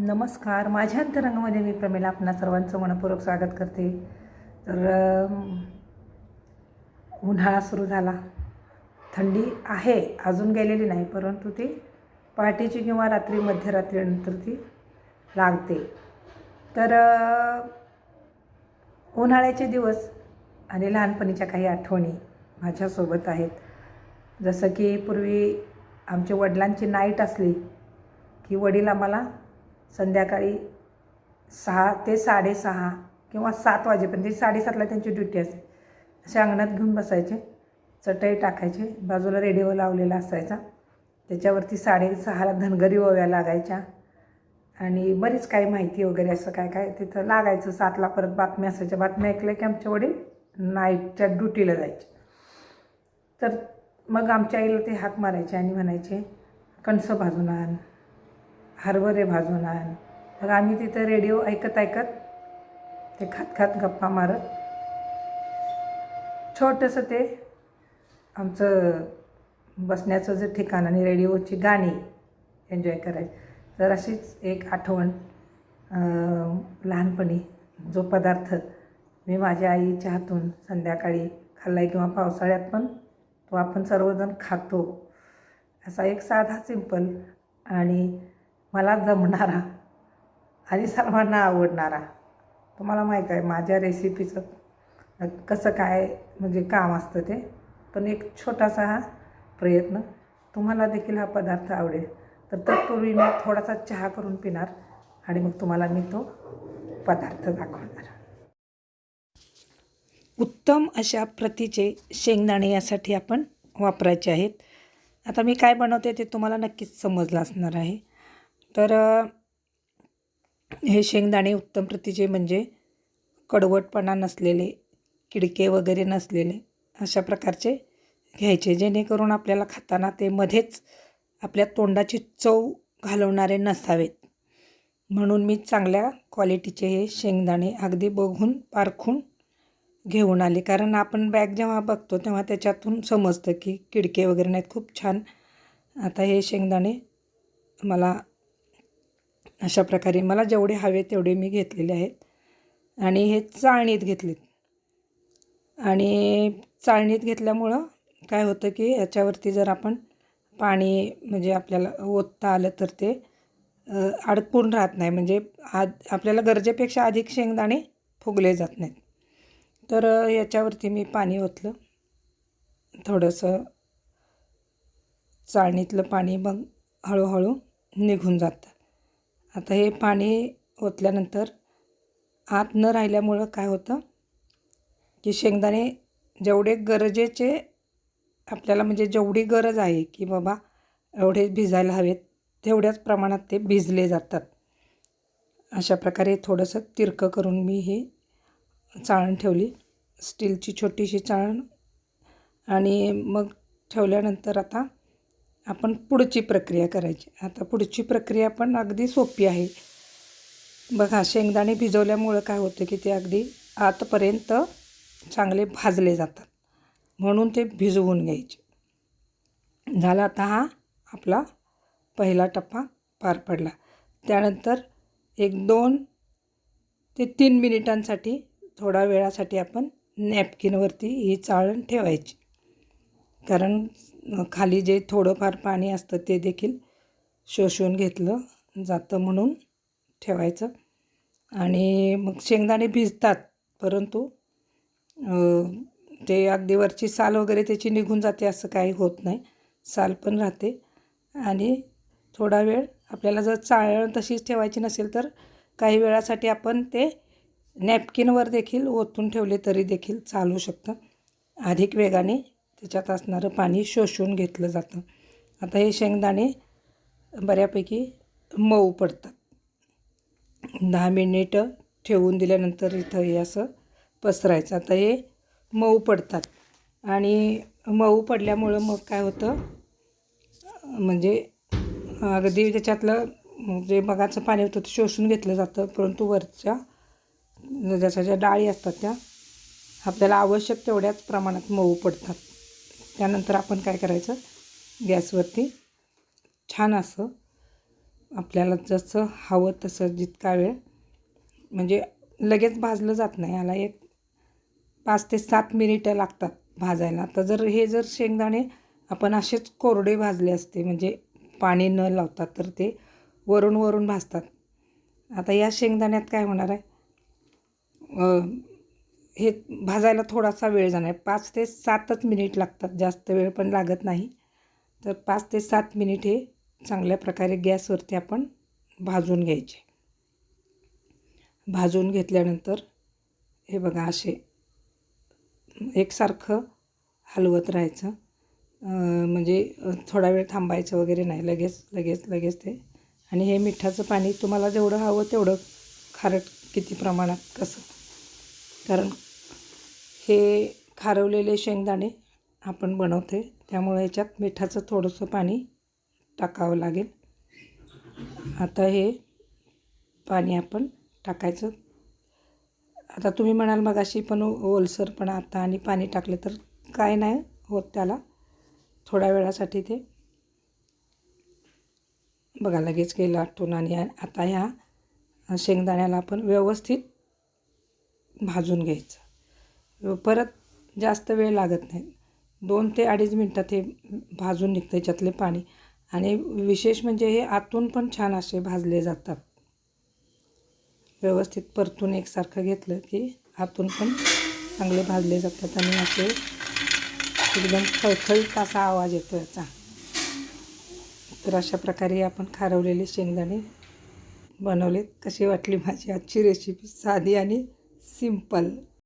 नमस्कार. माझ्या अंतरंगामध्ये मी प्रमिला आपणा सर्वांचं मनपूर्वक स्वागत करते. तर उन्हाळा सुरू झाला. थंडी आहे अजून गेलेली नाही परंतु ती पहाटेची किंवा रात्री मध्यरात्रीनंतर ती लागते. तर उन्हाळ्याचे दिवस आणि लहानपणीच्या काही आठवणी माझ्यासोबत आहेत. जसं की पूर्वी आमच्या वडिलांची नाईट असली की वडील आम्हाला संध्याकाळी सहा ते साडेसहा किंवा सात वाजेपर्यंत साडेसातला त्यांची ड्युटी असते असे अंगणात घेऊन बसायचे चटई टाकायचे बाजूला रेडिओ लावलेला असायचा त्याच्यावरती साडेसहाला धनगरी ओव्या लागायच्या आणि बरीच काही माहिती वगैरे असं काय काय तिथं लागायचं. सातला परत बातम्या असायच्या. बातम्या ऐकल्या की आमचे वडील नाईटच्या ड्युटीला जायचे. तर मग आमच्या आईला ते हाक मारायचे आणि म्हणायचे कणसं भाजून आण. हरभरे भाजून आण. मग आम्ही तिथं रेडिओ ऐकत ऐकत ते खात खात गप्पा मारत छोटंसं ते आमचं बसण्याचं जे ठिकाण आणि रेडिओची गाणी एन्जॉय करायची. तर अशीच एक आठवण लहानपणी जो पदार्थ मी माझ्या आईच्या हातून संध्याकाळी खाल्लाय किंवा पावसाळ्यात पण तो आपण सर्वजण खातो. असा एक साधा सिंपल आणि मला जमणारा आणि सर्वांना आवडणारा. तुम्हाला माहीत आहे माझ्या रेसिपीचं कसं काय म्हणजे काम असतं ते. पण एक छोटासा हा प्रयत्न. तुम्हाला देखील हा पदार्थ आवडेल. तर तत्पूर्वी मी थोडासा चहा करून पिणार आणि मग तुम्हाला मी तो पदार्थ दाखवणार. उत्तम अशा प्रतीचे शेंगदाणे यासाठी आपण वापरायचे आहेत. आता मी काय बनवते ते तुम्हाला नक्कीच समजलं असणार आहे. तर हे शेंगदाणे उत्तम प्रतीचे म्हणजे कडवटपणा नसलेले किडके वगैरे नसलेले अशा प्रकारचे घ्यायचे जेणेकरून आपल्याला खाताना ते मध्येच आपल्या तोंडाची चव घालवणारे नसावेत. म्हणून मी चांगल्या क्वालिटीचे हे शेंगदाणे अगदी बघून पारखून घेऊन आले. कारण आपण बॅग जेव्हा बघतो तेव्हा त्याच्यातून समजतं की किडके वगैरे नाहीत. खूप छान आता हे शेंगदाणे मला अशा प्रकारे मला जेवढे हवे तेवढे मी घेतलेले आहेत. आणि हे चाळणीत घेतलेत. आणि चाळणीत घेतल्यामुळं काय होतं की याच्यावरती जर आपण पाणी म्हणजे आपल्याला ओतता आलं तर ते अडकून राहत नाही. म्हणजे आद आपल्याला गरजेपेक्षा अधिक शेंगदाणे फुगले जात नाहीत. तर याच्यावरती मी पाणी ओतलं. थोडंसं चाळणीतलं पाणी मग हळूहळू निघून जातं. आता हे पाणी ओतल्यानंतर आत न राहिल्यामुळं काय होतं की शेंगदाणे जेवढे गरजेचे आपल्याला म्हणजे जेवढी गरज आहे की बाबा एवढे भिजायला हवेत तेवढ्याच प्रमाणात ते भिजले जातात. अशा प्रकारे थोडंसं तिरकं करून मी हे चाळण ठेवली. स्टीलची छोटीशी चाळण. आणि मग ठेवल्यानंतर आता आपण पुढची प्रक्रिया करायची. आता पुढची प्रक्रिया पण अगदी सोपी आहे. बघा शेंगदाणे भिजवल्यामुळं काय होतं की ते अगदी आतपर्यंत चांगले भाजले जातात. म्हणून ते भिजवून घ्यायचे. झाला आता हा आपला पहिला टप्पा पार पडला. त्यानंतर एक दोन ते तीन मिनिटांसाठी थोडा वेळासाठी आपण नॅपकिनवरती ही चाळण ठेवायची. कारण खाली जे थोडंफार पाणी असतं ते देखील शोषून घेतलं जातं म्हणून ठेवायचं. आणि मग शेंगदाणे भिजतात परंतु ते अगदी वरची साल वगैरे त्याची निघून जाते असं काही होत नाही. साल पण राहते. आणि थोडा वेळ आपल्याला जर चाळण तशीच ठेवायची नसेल तर काही वेळासाठी आपण ते नॅपकिनवर देखील ओतून ठेवले तरी देखील चालू शकतं. अधिक वेगाने त्याच्यात असणारं पाणी शोषून घेतलं जातं. आता हे शेंगदाणे बऱ्यापैकी मऊ पडतात. दहा मिनिटं ठेवून दिल्यानंतर इथं हे असं पसरायचं. आता हे मऊ पडतात. आणि मऊ पडल्यामुळं मग काय होतं? म्हणजे अगदी त्याच्यातलं जे मगाचं पाणी होतं ते शोषून घेतलं जातं. परंतु वरच्या ज्याच्या ज्या डाळी असतात त्या आपल्याला आवश्यक तेवढ्याच प्रमाणात मऊ पडतात. त्यानंतर आपण काय करायचं? गॅसवरती छान असं आपल्याला जसं हवं तसं जितका वेळ म्हणजे लगेच भाजलं जात नाही. याला एक पाच ते सात मिनिटं लागतात भाजायला. तर जर हे जर शेंगदाणे आपण असेच कोरडे भाजले असते म्हणजे पाणी न लावता तर ते वरून वरून भाजतात. आता या शेंगदाण्यात काय होणार आहे? हे भाजायला थोडासा वेळ जाणार. पाच ते सातच मिनिट लागतात जास्त वेळ पण लागत नाही. तर पाच ते सात मिनिट हे चांगल्या प्रकारे गॅसवरती आपण भाजून घ्यायचे. भाजून घेतल्यानंतर हे बघा असे एकसारखं हलवत राहायचं. म्हणजे थोडा वेळ थांबायचं वगैरे नाही लगेच लगेच लगेच ते. आणि हे मिठाचं पाणी तुम्हाला जेवढं हवं तेवढं खारट किती प्रमाणात कसं. कारण हे खारवलेले शेंगदाणे आपण बनवते. त्यामुळे याच्यात मिठाचं थोडंसं पाणी टाकावं लागेल. आता हे पाणी आपण टाकायचं. आता तुम्ही म्हणाल मग अशी पण ओलसर पण आता आणि पाणी टाकलं तर काय नाही होत त्याला. थोड्या वेळासाठी ते. बघा लगेच गेलं आटून आणि आता ह्या शेंगदाण्याला आपण व्यवस्थित भाजून घ्यायचं. परत जास्त वेळ लागत नाही. दोन ते अडीच मिनटात हे भाजून निघतं याच्यातले पाणी. आणि विशेष म्हणजे हे आतून पण छान असे भाजले जातात. व्यवस्थित परतून एकसारखं घेतलं की आतून पण चांगले भाजले जातात आणि असे एकदम खळखळीत असा आवाज येतो याचा. तर अशा प्रकारे आपण खारवलेले शेंगदाणे बनवलेत. कशी वाटली माझी आजची रेसिपी साधी आणि सिंपल